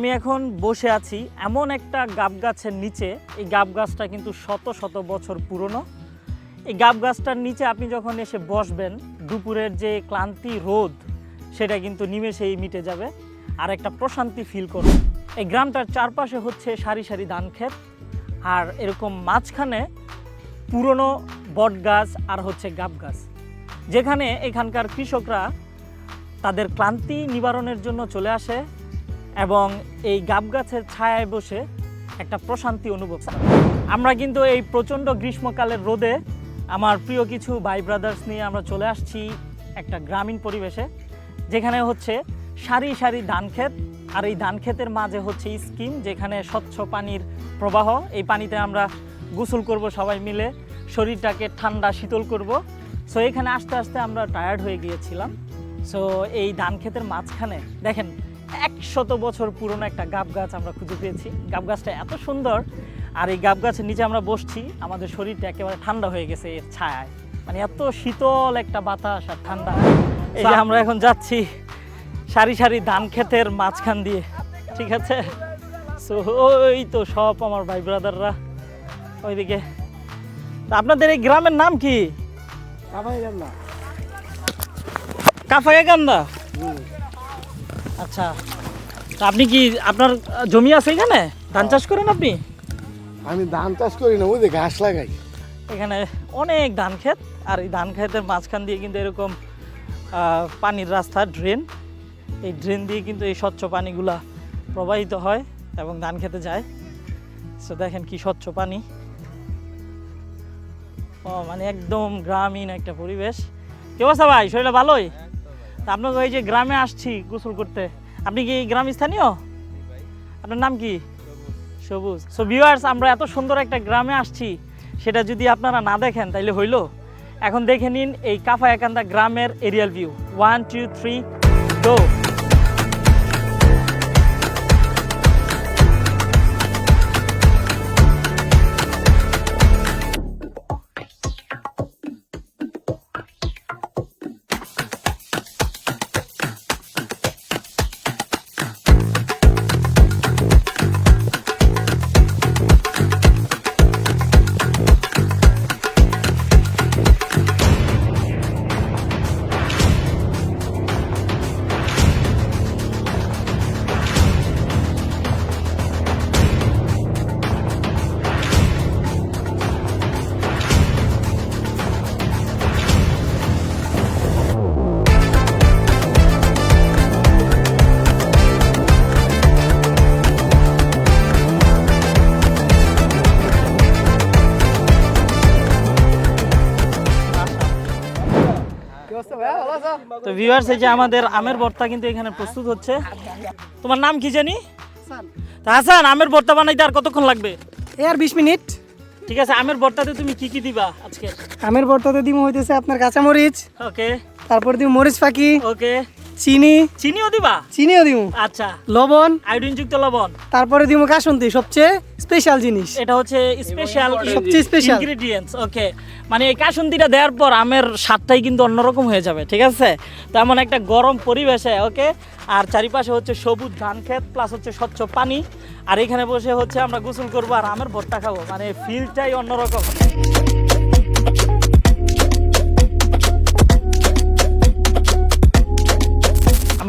আমি এখন বসে আছি এমন একটা গাব গাছের নিচে। এই গাব গাছটা কিন্তু শত শত বছর পুরনো। এই গাব গাছটার নিচে আপনি যখন এসে বসবেন, দুপুরের যে ক্লান্তি রোদ, সেটা কিন্তু নিমেষেই মিটে যাবে। আর একটা প্রশান্তি ফিল করবে। এই গ্রামটার চারপাশে হচ্ছে সারি সারি ধান ক্ষেত। আর এরকম মাঝখানে পুরনো বট গাছ আর হচ্ছে গাব গাছ যেখানে এখানকার কৃষকরা তাদের ক্লান্তি নিবারণের জন্য চলে আসে। এবং এই গাব গাছের ছায়ায় বসে একটা প্রশান্তি অনুভব। আমরা কিন্তু এই প্রচণ্ড গ্রীষ্মকালের রোদে আমার প্রিয় কিছু ভাই ব্রাদার্স নিয়ে আমরা চলে আসছি একটা গ্রামীণ পরিবেশে, যেখানে হচ্ছে সারি সারি ধান ক্ষেত, আর এই ধান ক্ষেতের মাঝে হচ্ছে স্কিম, যেখানে স্বচ্ছ পানির প্রবাহ, এই পানিতে আমরা গোসল করব সবাই মিলে, শরীরটাকে ঠান্ডা শীতল করব সো এখানে আস্তে আস্তে আমরা টায়ার্ড হয়ে গিয়েছিলাম সো এই ধান ক্ষেতের মাঝখানে, দেখেন একশত বছর পুরনো একটা গাব গাছ আমরা খুঁজে পেয়েছি। গাব গাছটা এত সুন্দর আর এই গাব গাছের নিচে আমরা বসছি আমাদের শরীরটা একেবারে ঠান্ডা হয়ে গেছে এর ছায়ায়। মানে এত শীতল একটা বাতাস আর ঠান্ডা। এই যে আমরা এখন যাচ্ছি সারি সারি ধান ক্ষেতের মাঝখান দিয়ে ঠিক আছে? সো ওই তো সব আমার ভাই ব্রাদাররা ওইদিকে। আপনাদের এই গ্রামের নাম কি? কাফাগান্দা আচ্ছা। তা আপনি কি আপনার জমি আছে এখানে? ধান চাষ করেন আপনি? আমি ধান চাষ করি না বুঝলি ঘাস লাগাই। এখানে অনেক ধান ক্ষেত আর এই ধান ক্ষেতের মাঝখান দিয়ে কিন্তু এরকম পানির রাস্তা ড্রেন। এই ড্রেন দিয়ে কিন্তু এই স্বচ্ছ পানিগুলা প্রবাহিত হয় এবং ধান খেতে যায়। সো দেখেন কি স্বচ্ছ পানি। ও মানে একদম গ্রামীণ একটা পরিবেশ। কি অবস্থা ভাই? শরীরটা ভালোই? তা আপনাকে এই যে গ্রামে আসছি গোসল করতে। আপনি কি গ্রাম স্থানীয়? আপনার নাম কি? সবুজ। সো ভিউয়ার্স আমরা এত সুন্দর একটা গ্রামে আসছি, সেটা যদি আপনারা না দেখেন, তাইলে হইল। এখন দেখে নিন এই কাফা একান্দা গ্রামের aerial view one two three go তো ভিউয়ার্স এই যে আমাদের আমের ভর্তা কিন্তু এখানে প্রস্তুত হচ্ছে। তোমার নাম কি জানি? তা হাসান আমের ভর্তা বানাইতে আর কতক্ষণ লাগবে? এ আর বিশ মিনিট। ঠিক আছে আমের ভর্তাতে তুমি কি কি দিবা আজকে? আমের ভর্তাতে দিব হইতেছে আপনার কাঁচামরিচ ওকে। তারপর দিব মরিচ পাখি ওকে। চিনি। চিনিও দিবা? চিনিও দিব আচ্ছা। লবণ। আয়োডিনযুক্ত লবণ। তারপরে দিব কাসন্তি সবচেয়ে স্পেশাল জিনিস। এটা হচ্ছে স্পেশাল সবচেয়ে special। ইনগ্রেডিয়েন্টস ওকে মানে এই কাসুন্দিটা দেওয়ার পর আমের স্বাদটাই কিন্তু অন্যরকম হয়ে যাবে ঠিক আছে? তেমন একটা গরম পরিবেশে ওকে আর চারিপাশে হচ্ছে সবুজ ধান ক্ষেত প্লাস হচ্ছে স্বচ্ছ পানি। আর এখানে বসে হচ্ছে আমরা গোসল করব আর আমের ভর্তা খাব। মানে ফিলটাই অন্যরকম।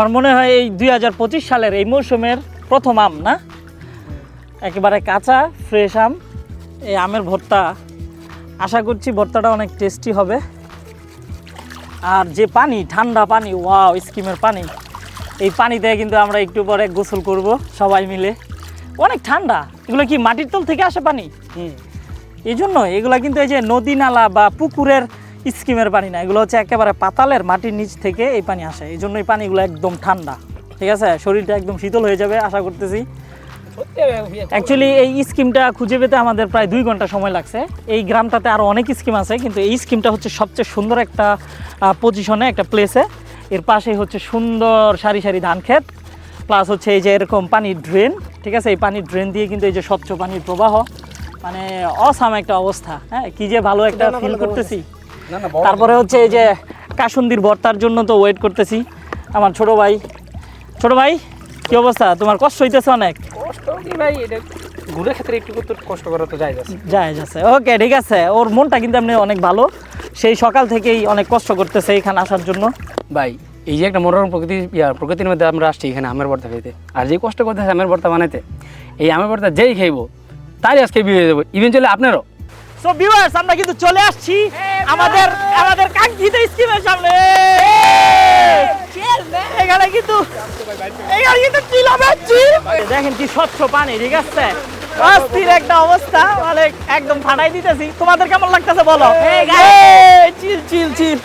আমার মনে হয় এই দুই হাজার পঁচিশ সালের এই মৌসুমের প্রথম আম না? একেবারে কাঁচা ফ্রেশ আম। এই আমের ভর্তা আশা করছি ভর্তাটা অনেক টেস্টি হবে। আর যে পানি ঠান্ডা পানি ওয়াও স্কিমের পানি এই পানিতে কিন্তু আমরা একটু পরে গোসল করব সবাই মিলে। অনেক ঠান্ডা। এগুলো কি মাটির তল থেকে আসে পানি? এই জন্য এগুলো কিন্তু এই যে নদী নালা বা পুকুরের স্কিমের পানি না এগুলো হচ্ছে একেবারে পাতালের মাটির নিচ থেকে এই পানি আসে। এই জন্য এই পানিগুলো একদম ঠান্ডা। ঠিক আছে? শরীরটা একদম শীতল হয়ে যাবে আশা করতেছি। অ্যাকচুয়ালি এই স্কিমটা খুঁজে পেতে আমাদের প্রায় দুই ঘণ্টা সময় লাগছে। এই গ্রামটাতে আরও অনেক স্কিম আছে কিন্তু এই স্কিমটা হচ্ছে সবচেয়ে সুন্দর একটা পজিশনে একটা প্লেসে এর পাশেই হচ্ছে সুন্দর সারি সারি ধান ক্ষেত প্লাস হচ্ছে এই যে এরকম পানির ড্রেন ঠিক আছে? এই পানির ড্রেন দিয়ে কিন্তু এই যে স্বচ্ছ পানির প্রবাহ। মানে অসাম একটা অবস্থা। হ্যাঁ কি যে ভালো একটা ফিল করতেছি। তারপরে হচ্ছে এই যে কাসুন্দির ভর্তার জন্য তো ওয়েট করতেছি। আমার ছোট ভাই। ছোট ভাই কি অবস্থা? তোমার কষ্ট হইতেছে অনেক? কষ্ট কি ভাই এটা ঘুরে ক্ষেত্রে একটু কষ্ট করা তো যায় যাচ্ছে। যায় যাচ্ছে। ওকে ঠিক আছে। ওর মনটা কিন্তু এমনি অনেক ভালো। সেই সকাল থেকেই অনেক কষ্ট করতেছে এখানে আসার জন্য। ভাই এই যে একটা মনোরম প্রকৃতি প্রকৃতির মধ্যে আমরা আসছি এখানে আমের ভর্তা খাইতে। আর যে কষ্ট করতেছে আমের ভর্তা বানাইতে এই আমের ভর্তা যেই খাইবো তারই আজকে বিয়ে হয়ে যাব। ইভেনচুয়ালি আপনারও। সো ভিউয়ার্স আমরা কিন্তু চলে আসছি আমাদের আমাদের কাঙ্ক্ষিত স্কিমের সামনে। এখানে কিন্তু এখানে কিন্তু চিল হবে দেখেন কি স্বচ্ছ পানি ঠিক আছে? অস্থির একটা অবস্থা মানে একদম ফাটাই দিতেছি। তোমাদের কেমন লাগতেছে বলো? চিল চিল চিল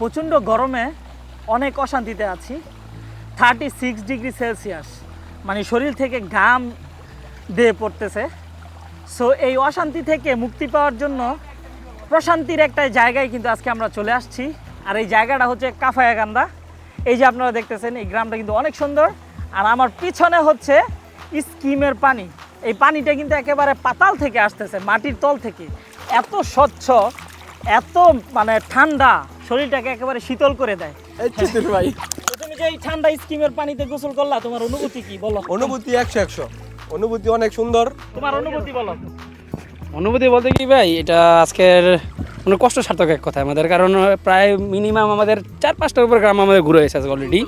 প্রচণ্ড গরমে অনেক অশান্তিতে আছি। থার্টি সিক্স ডিগ্রি সেলসিয়াস মানে শরীর থেকে ঘাম দিয়ে পড়তেছে। সো এই অশান্তি থেকে মুক্তি পাওয়ার জন্য প্রশান্তির একটা জায়গায় কিন্তু আজকে আমরা চলে আসছি। আর এই জায়গাটা হচ্ছে কাফায়াকান্দা এই যে আপনারা দেখতেছেন, এই গ্রামটা কিন্তু অনেক সুন্দর। আর আমার পিছনে হচ্ছে স্কিমের পানি। এই পানিটা কিন্তু একেবারে পাতাল থেকে আসতেছে, মাটির তল থেকে। এত স্বচ্ছ এত মানে ঠান্ডা শরীরটাকে একেবারে শীতল করে দেয়। ভাই। তো তুমি যে এই ঠান্ডা স্কিমের পানিতে গোসল করলা তোমার অনুভূতি কি বলো? অনুভূতি একশো একশো। অনুভূতি অনেক সুন্দর। তোমার অনুভূতি বলো। অনুভূতি বলতে কি ভাই এটা আজকের মানে কষ্ট সার্থক এক কথা আমাদের কারণ প্রায় মিনিমাম আমাদের চার পাঁচটার উপর গ্রাম আমাদের ঘুরে এসেছে অলরেডি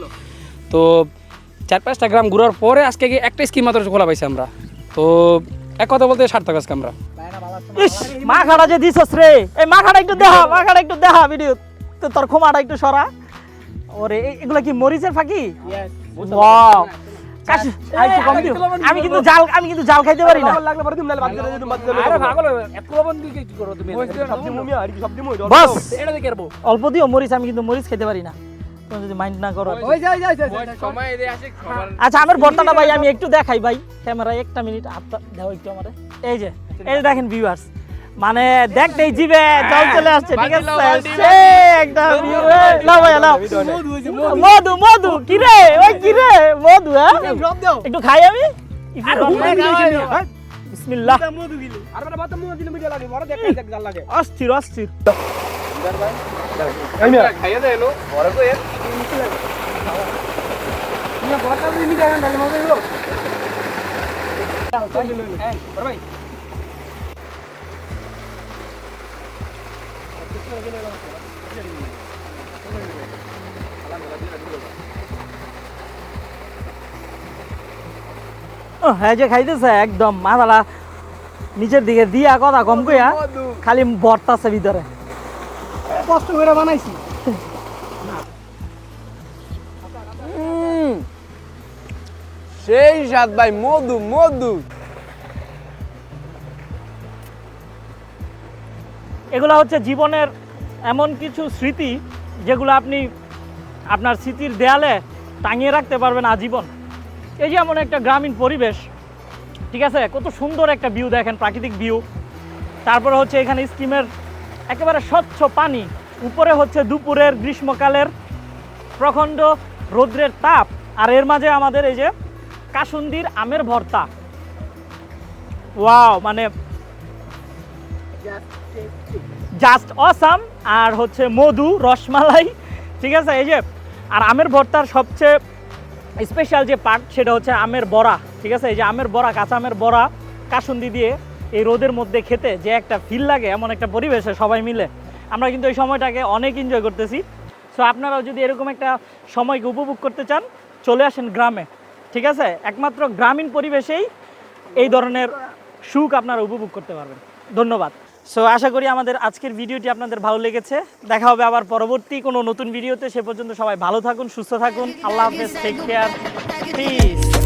তো চার পাঁচটা গ্রাম ঘুরার পরে আজকে গিয়ে একটা স্কিম মাত্র খোলা পাইছি আমরা। তো এক কথা বলতে সার্থক আজকে আমরা। ইস মাখাটা যে দিছস রে। এই মাখাটা একটু দেখা মাখাটা একটু দেখা ভিডিও তো। তোর খোমাটা একটু সরা। ওরে এগুলা কি মরিচের ফাঁকি? ওয়াও আমি কিন্তু জাল আমি কিন্তু জাল খাইতে পারি না। অল্প দিও মরিচ আমি কিন্তু মরিচ খেতে পারি না। তুমি যদি মাইন্ড না করো। আচ্ছা আমার বর্তাটা ভাই আমি একটু দেখাই ভাই। ক্যামেরায় একটা মিনিট হাতটা দাও একটু আমারে। এই যে এই যে দেখেন ভিউয়ার্স মানে দেখতেই জিবে জল চলে আসছে ঠিক আছে? সে একটা view, ভাই নাও মধু মধু কি রে? ওই কি রে? মধু হ্যাঁ? একটু খাই আমি? বিসমিল্লাহ। হ্যাঁ যে খাইতেছে একদম মাথাটা নিচের দিকে দিয়া কথা কম কইয়া খালি বর্তাছে ভিতরে। কষ্ট করে বানাইছি। সেই স্বাদ ভাই মধু মধু। এগুলা হচ্ছে জীবনের এমন কিছু স্মৃতি যেগুলো আপনি আপনার স্মৃতির দেয়ালে টাঙিয়ে রাখতে পারবেন আজীবন। এই যে এমন একটা গ্রামীণ পরিবেশ, ঠিক আছে? কত সুন্দর একটা ভিউ দেখেন, প্রাকৃতিক ভিউ তারপরে হচ্ছে এখানে স্কিমের একেবারে স্বচ্ছ পানি, উপরে হচ্ছে দুপুরের গ্রীষ্মকালের প্রখণ্ড রৌদ্রের তাপ, আর এর মাঝে আমাদের এই যে কাসুন্দির আমের ভর্তা। ওয়াও মানে জাস্ট অসাম, আর হচ্ছে মধু, রসমালাই, ঠিক আছে? এই যে, আর আমের ভর্তার সবচেয়ে স্পেশাল যে পার্ট সেটা হচ্ছে আমের বড়া, ঠিক আছে? এই যে আমের বড়া, কাঁচা আমের বড়া কাসুন্দি দিয়ে এই রোদের মধ্যে খেতে যে একটা ফিল লাগে, এমন একটা পরিবেশে সবাই মিলে। আমরা কিন্তু এই সময়টাকে অনেক এনজয় করতেছি। সো আপনারাও যদি এরকম একটা সময়কে উপভোগ করতে চান, চলে আসেন গ্রামে, ঠিক আছে? একমাত্র গ্রামীণ পরিবেশেই এই ধরনের সুখ আপনারা উপভোগ করতে পারবেন। ধন্যবাদ। সো আশা করি আমাদের আজকের ভিডিওটি আপনাদের ভালো লেগেছে। দেখা হবে আবার পরবর্তী কোনো নতুন ভিডিওতে। সে পর্যন্ত সবাই ভালো থাকুন, সুস্থ থাকুন। আল্লাহ হাফেজ টেক কেয়ার প্লিজ